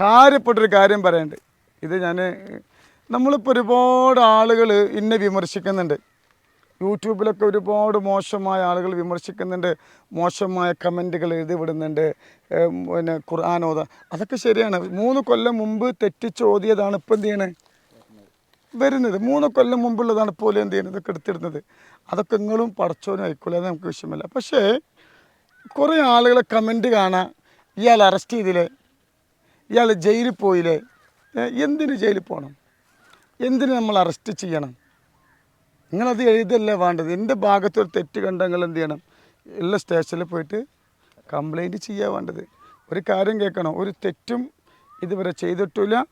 കാര്യപ്പെട്ടൊരു കാര്യം പറയണ്ട്. ഇത് ഞാൻ നമ്മളിപ്പോൾ ഒരുപാട് ആളുകൾ ഇന്നെ വിമർശിക്കുന്നുണ്ട്. യൂട്യൂബിലൊക്കെ ഒരുപാട് മോശമായ ആളുകൾ വിമർശിക്കുന്നുണ്ട്. മോശമായ കമന്റുകൾ എഴുതി വിടുന്നുണ്ട് പിന്നെ ഖുർആാനോദ അതൊക്കെ ശരിയാണ്. മൂന്ന് കൊല്ലം മുമ്പ് തെറ്റിച്ചോതിയതാണ് ഇപ്പം എന്ത് ചെയ്യണേ? വരുന്നത്. മൂന്ന് കൊല്ലം മുമ്പുള്ളതാണ് പോലെ എന്ത് ചെയ്യുന്നത് ഇതൊക്കെ എടുത്തിടുന്നത്. അതൊക്കെ നിങ്ങളും പടച്ചോനും ആയിക്കോളെ അത് നമുക്ക് വിഷയമല്ല. പക്ഷേ കുറേ ആളുകളെ കമന്റ് കാണാം. ഇയാൾ അറസ്റ്റ് ചെയ്തില്ലേ? ഇയാൾ ജയിലിൽ പോയില്ലേ? എന്തിന് ജയിലിൽ പോകണം എന്തിന് നമ്മൾ അറസ്റ്റ് ചെയ്യണം? നിങ്ങളത് എഴുതല്ലേ വേണ്ടത്? എന്റെ ഭാഗത്തൊരു തെറ്റ് കണ്ട നിങ്ങൾ എന്ത് ചെയ്യണം? എല്ലാ സ്റ്റേഷനിൽ പോയിട്ട് കംപ്ലൈന്റ് ചെയ്യുക വേണ്ടത്. ഒരു കാര്യം കേൾക്കണം. ഒരു തെറ്റും ഇതുവരെ ചെയ്തിട്ടില്ല.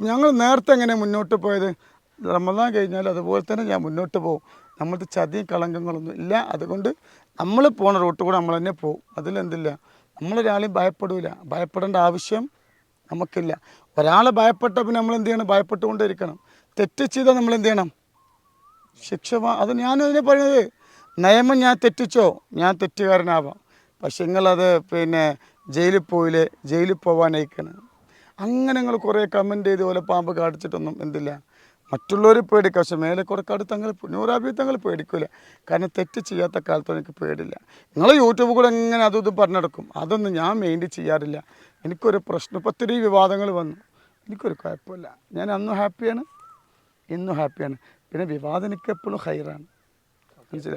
ഞങ്ങൾ നേരത്തെ എങ്ങനെ മുന്നോട്ട് പോയത്? റമദാൻ കഴിഞ്ഞാൽ അതുപോലെ തന്നെ ഞാൻ മുന്നോട്ട് പോകും. നമ്മൾക്ക് ചതിയും കളങ്കങ്ങളൊന്നും ഇല്ല. അതുകൊണ്ട് നമ്മൾ പോണ റൂട്ട് കൂടെ നമ്മൾ തന്നെ പോകും. അതിലെന്തില്ല? നമ്മളൊരാളെയും ഭയപ്പെടില്ല ഭയപ്പെടേണ്ട ആവശ്യം നമുക്കില്ല. ഒരാളെ ഭയപ്പെട്ട പിന്നെ നമ്മൾ എന്ത് ചെയ്യണം? ഭയപ്പെട്ടുകൊണ്ടിരിക്കണം തെറ്റ് ചെയ്താൽ നമ്മൾ എന്ത് ചെയ്യണം? ശിക്ഷ അത് ഞാനതിനെ പറയുന്നത് നിയമം ഞാൻ തെറ്റിച്ചോ? ഞാൻ തെറ്റുകാരനാവാം. പക്ഷെ നിങ്ങളത് പിന്നെ ജയിലിൽ പോയില്ലേ? ജയിലിൽ പോവാനയക്കണം. അങ്ങനെ നിങ്ങൾ കുറേ കമന്റ് ചെയ്ത് പോലെ പാമ്പ് കാടിച്ചിട്ടൊന്നും എന്തില്ല. മറ്റുള്ളവർ പേടിക്കുക പക്ഷെ മേലെ കുറക്കാട് തങ്ങൾ നൂറാബി തങ്ങൾ പേടിക്കില്ല കാരണം തെറ്റ് ചെയ്യാത്ത കാലത്ത് എനിക്ക് പേടില്ല. നിങ്ങൾ യൂട്യൂബ് കൂടെ എങ്ങനെ അതും ഇതും പറഞ്ഞെടുക്കും അതൊന്നും ഞാൻ മെയിന്റ് ചെയ്യാറില്ല. എനിക്കൊരു പ്രശ്നം. ഇപ്പം ഒത്തിരി വിവാദങ്ങൾ വന്നു. എനിക്കൊരു കുഴപ്പമില്ല. ഞാൻ അന്നും ഹാപ്പിയാണ് ഇന്നും ഹാപ്പിയാണ്. പിന്നെ വിവാദം എനിക്ക് എപ്പോഴും ഹൈറാണ്. മനസ്സിലായി?